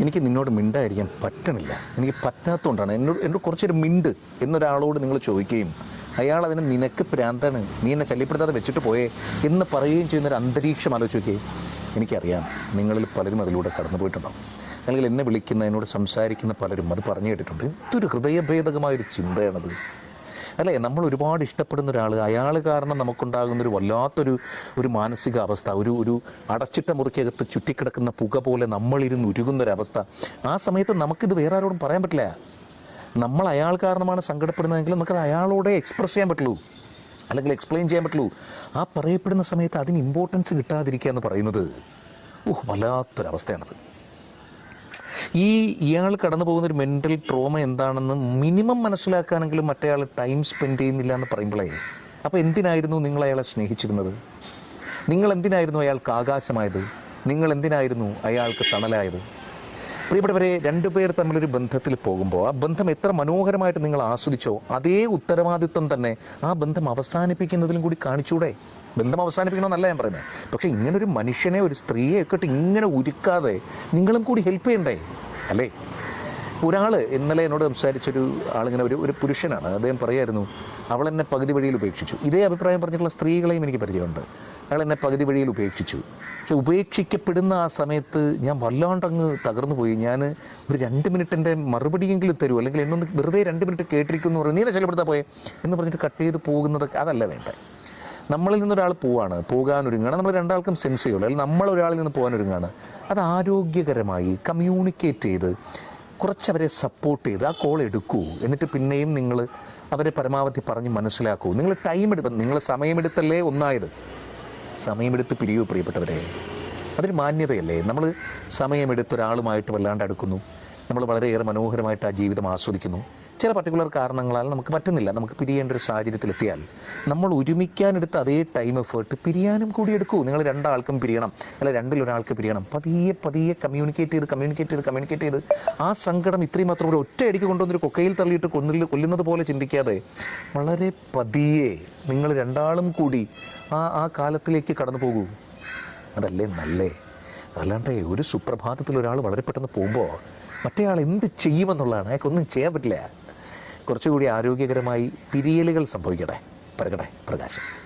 എനിക്ക് നിന്നോട് മിണ്ടായിരിക്കാൻ പറ്റണില്ല. എനിക്ക് പറ്റാത്തതുകൊണ്ടാണ് എന്നോട് എന്നോട് കുറച്ചൊരു മിണ്ട് എന്നൊരാളോട് നിങ്ങൾ ചോദിക്കുകയും അയാൾ അതിന് നിനക്ക് പ്രാന്താണ്. നീ എന്നെ ശല്യപ്പെടുത്താതെ വെച്ചിട്ട് പോയേ എന്ന് പറയുകയും ചെയ്യുന്ന ഒരു അന്തരീക്ഷം ആലോചിച്ച് നോക്കിയേ. എനിക്കറിയാം നിങ്ങളിൽ പലരും അതിലൂടെ കടന്നു പോയിട്ടുണ്ടാവും അല്ലെങ്കിൽ എന്നെ വിളിക്കുന്ന എന്നോട് സംസാരിക്കുന്ന പലരും അത് പറഞ്ഞു കേട്ടിട്ടുണ്ട്. ഇതൊരു ഹൃദയഭേദകമായൊരു ചിന്തയാണത്. അല്ലേ? നമ്മൾ ഒരുപാട് ഇഷ്ടപ്പെടുന്ന ഒരാൾ അയാൾ കാരണം നമുക്കുണ്ടാകുന്ന ഒരു വല്ലാത്തൊരു ഒരു മാനസിക അവസ്ഥ ഒരു ഒരു അടച്ചിട്ട മുറിക്കകത്ത് ചുറ്റിക്കിടക്കുന്ന പുക പോലെ നമ്മളിരുന്ന് ഉരുകുന്ന ഒരു അവസ്ഥ ആ സമയത്ത് നമുക്കിത് വേറെ ആരോടും പറയാൻ പറ്റില്ല. നമ്മൾ അയാൾ കാരണമാണ് സങ്കടപ്പെടുന്നതെങ്കിൽ നമുക്കത് അയാളോടെ എക്സ്പ്രസ് ചെയ്യാൻ പറ്റുള്ളൂ. അല്ലെങ്കിൽ എക്സ്പ്ലെയിൻ ചെയ്യാൻ പറ്റുള്ളൂ. ആ പറയപ്പെടുന്ന സമയത്ത് അതിന് ഇമ്പോർട്ടൻസ് കിട്ടാതിരിക്കുക എന്ന് പറയുന്നത് ഓഹ് വല്ലാത്തൊരവസ്ഥയാണത്. ഈ ഇയാൾ കടന്നു പോകുന്ന ഒരു മെന്റൽ ട്രോമ എന്താണെന്ന് മിനിമം മനസ്സിലാക്കാനെങ്കിലും മറ്റേയാൾ ടൈം സ്പെൻഡ് ചെയ്യുന്നില്ല എന്ന് പറയുമ്പോഴേ അപ്പോൾ എന്തിനായിരുന്നു നിങ്ങൾ അയാളെ സ്നേഹിച്ചിരുന്നത്? നിങ്ങൾ എന്തിനായിരുന്നു അയാൾക്ക് ആകാശമായത്? നിങ്ങൾ എന്തിനായിരുന്നു അയാൾക്ക് തണലായത്? പ്രിയപ്പെട്ടവരെ രണ്ടുപേർ തമ്മിലൊരു ബന്ധത്തിൽ പോകുമ്പോൾ ആ ബന്ധം എത്ര മനോഹരമായിട്ട് നിങ്ങൾ ആസ്വദിച്ചോ അതേ ഉത്തരവാദിത്വം തന്നെ ആ ബന്ധം അവസാനിപ്പിക്കുന്നതിലും കൂടി കാണിച്ചൂടെ? ബന്ധം അവസാനിപ്പിക്കണമെന്നല്ല ഞാൻ പറയുന്നത് പക്ഷേ ഇങ്ങനെ ഒരു മനുഷ്യനെ ഒരു സ്ത്രീയെ ഒക്കെ ഇങ്ങനെ ഉരുക്കാതെ നിങ്ങളും കൂടി ഹെൽപ്പ് ചെയ്യണ്ടേ? അല്ലേ? ഒരാൾ ഇന്നലെ എന്നോട് സംസാരിച്ചൊരു ആളിങ്ങനെ ഒരു ഒരു പുരുഷനാണ്. അദ്ദേഹം പറയായിരുന്നു അവൾ എന്നെ പകുതി വഴിയിൽ ഉപേക്ഷിച്ചു. ഇതേ അഭിപ്രായം പറഞ്ഞിട്ടുള്ള സ്ത്രീകളെയും എനിക്ക് പരിചയമുണ്ട്. അയാൾ എന്നെ പകുതി വഴിയിൽ ഉപേക്ഷിച്ചു. പക്ഷെ ഉപേക്ഷിക്കപ്പെടുന്ന ആ സമയത്ത് ഞാൻ വല്ലാണ്ടങ്ങ് തകർന്നു പോയി. ഞാൻ ഒരു രണ്ട് മിനിറ്റ് എന്റെ മറുപടിയെങ്കിലും തരൂ. അല്ലെങ്കിൽ എന്നൊന്ന് വെറുതെ രണ്ട് മിനിറ്റ് കേട്ടിരിക്കുന്നു പറഞ്ഞു നീ ശല്യപ്പെടുത്താൻ പോയേ? എന്ന് പറഞ്ഞിട്ട് കട്ട് ചെയ്ത് പോകുന്നതൊക്കെ അതല്ല വേണ്ടത്. നമ്മളിൽ നിന്നൊരാൾ പോവാണ് പോകാൻ ഒരുങ്ങാണ് നമ്മൾ രണ്ടാൾക്കും സെൻസ് ചെയ്യുള്ളൂ. അല്ലെങ്കിൽ നമ്മൾ ഒരാളിൽ നിന്ന് പോകാൻ ഒരുങ്ങാണ് അത് ആരോഗ്യകരമായി കമ്മ്യൂണിക്കേറ്റ് ചെയ്ത് കുറച്ചവരെ സപ്പോർട്ട് ചെയ്ത് ആ കോൾ എടുക്കൂ. എന്നിട്ട് പിന്നെയും നിങ്ങൾ അവരെ പരമാവധി പറഞ്ഞ് മനസ്സിലാക്കൂ. നിങ്ങൾ ടൈം എടുത്ത് നിങ്ങൾ സമയമെടുത്തല്ലേ ഒന്നായത്? സമയമെടുത്ത് പിരിയൂ പ്രിയപ്പെട്ടവരെ. അതൊരു മാന്യതയല്ലേ? നമ്മൾ സമയമെടുത്ത് ഒരാളുമായിട്ട് വല്ലാണ്ട് അടുക്കുന്നു. നമ്മൾ വളരെയേറെ മനോഹരമായിട്ട് ആ ജീവിതം ആസ്വദിക്കുന്നു. ചില പർട്ടിക്കുലർ കാരണങ്ങളാൽ നമുക്ക് പറ്റുന്നില്ല. നമുക്ക് പിരിയേണ്ട ഒരു സാഹചര്യത്തിലെത്തിയാൽ നമ്മൾ ഒരുമിക്കാനെടുത്ത അതേ ടൈം എഫേർട്ട് പിരിയാനും കൂടി എടുക്കൂ. നിങ്ങൾ രണ്ടാൾക്കും പിരിയണം. അല്ല രണ്ടിലൊരാൾക്ക് പിരിയണം. പതിയെ പതിയെ കമ്മ്യൂണിക്കേറ്റ് ചെയ്ത് കമ്മ്യൂണിക്കേറ്റ് ചെയ്ത് കമ്മ്യൂണിക്കേറ്റ് ചെയ്ത് ആ സങ്കടം ഇത്രയും മാത്രം ഒരു ഒറ്റ അടിക്ക് കൊണ്ടുവന്നൊരു കൊക്കയിൽ തള്ളിയിട്ട് കൊന്നില്ല കൊല്ലുന്നത് പോലെ ചിന്തിക്കാതെ വളരെ പതിയെ നിങ്ങൾ രണ്ടാളും കൂടി ആ ആ കാലത്തിലേക്ക് കടന്നു പോകൂ. അതല്ലേ നല്ലേ? അതല്ലാണ്ട് ഒരു സുപ്രഭാതത്തിൽ ഒരാൾ വളരെ പെട്ടെന്ന് പോകുമ്പോൾ മറ്റേയാൾ എന്ത് ചെയ്യുമെന്നുള്ളതാണ്. അയാൾക്കൊന്നും ചെയ്യാൻ പറ്റില്ല. കുറച്ചുകൂടി ആരോഗ്യകരമായി പിരിയലുകൾ സംഭവിക്കട്ടെ. പരകട്ടെ പ്രകാശം.